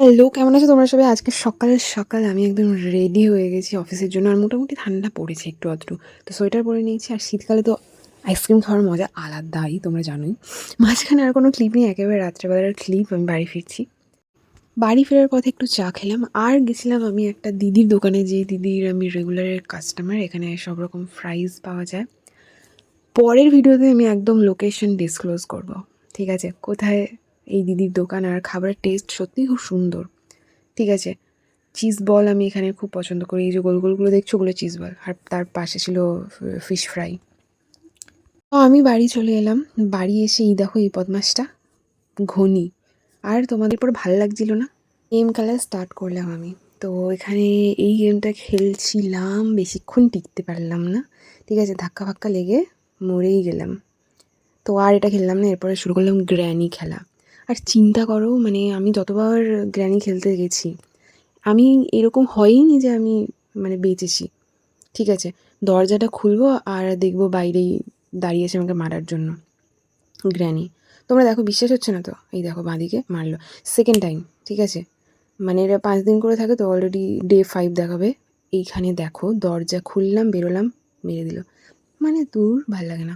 Hello, কেমন আছো তোমরা সবাই? আজকে সকাল সকাল আমি একদম রেডি হয়ে গেছি অফিসের জন্য। আর মোটামুটি ঠান্ডা পড়েছে একটু আধটু। তো সোয়েটার পরে নিয়েছি। আর শীতকালে তো আইসক্রিম খাওয়ার মজা আলাদাই, তোমরা জানোই। মাঝখানে আর কোনো ক্লিপ নেই, একেবারে রাত্রেবেলার ক্লিপ আমি বাড়ি ফিরছি। বাড়ি ফেরার পথে একটু চা খেলাম। আর গেছিলাম আমি একটা দিদির দোকানে যে দিদির আমি রেগুলারের কাস্টমার এখানে সব রকম ফ্রাইজ পাওয়া যায়। পরের ভিডিওতে আমি একদম লোকেশন ডিসক্লোজ করব। ঠিক আছে? কোথায় এই দিদির দোকান আর খাবারের টেস্ট সত্যিই খুব সুন্দর। ঠিক আছে? চিজ বল আমি এখানে খুব পছন্দ করি। এই যে গোল গোলগুলো দেখছ? ওগুলো চিজ বল আর তার পাশে ছিল ফিশ ফ্রাই তো আমি বাড়ি চলে এলাম। বাড়ি এসে এই দেখো এই বদমাসটা, ঘনি। আর তোমাদের পর ভালো লাগছিল না? গেম খেলা স্টার্ট করলাম আমি। তো এখানে এই গেমটা খেলছিলাম, বেশিক্ষণ টিকতে পারলাম না। ঠিক আছে? ধাক্কা ফাক্কা লেগে মরেই গেলাম। তো আর এটা খেললাম না। এরপরে শুরু করলাম গ্র্যানি খেলা। আর চিন্তা করো মানে আমি যতবার গ্র্যানি খেলতে গেছি, আমি এরকম হয়ইনি যে আমি মানে বেঁচেছি। ঠিক আছে, দরজাটা খুলবো আর দেখব বাইরেই দাঁড়িয়েছে আমাকে মারার জন্য গ্র্যানি। তোমরা দেখো, বিশ্বাস হচ্ছে না তো? এই দেখো, বাঁদিকে মারলো। সেকেন্ড টাইম ঠিক আছে? মানে এরা পাঁচ দিন করে থাকে তো অলরেডি ডে ফাইভ দেখাবে। এইখানে দেখো, দরজা খুললাম, বেরোলাম, মেরে দিল। মানে দূর, ভালো লাগে না।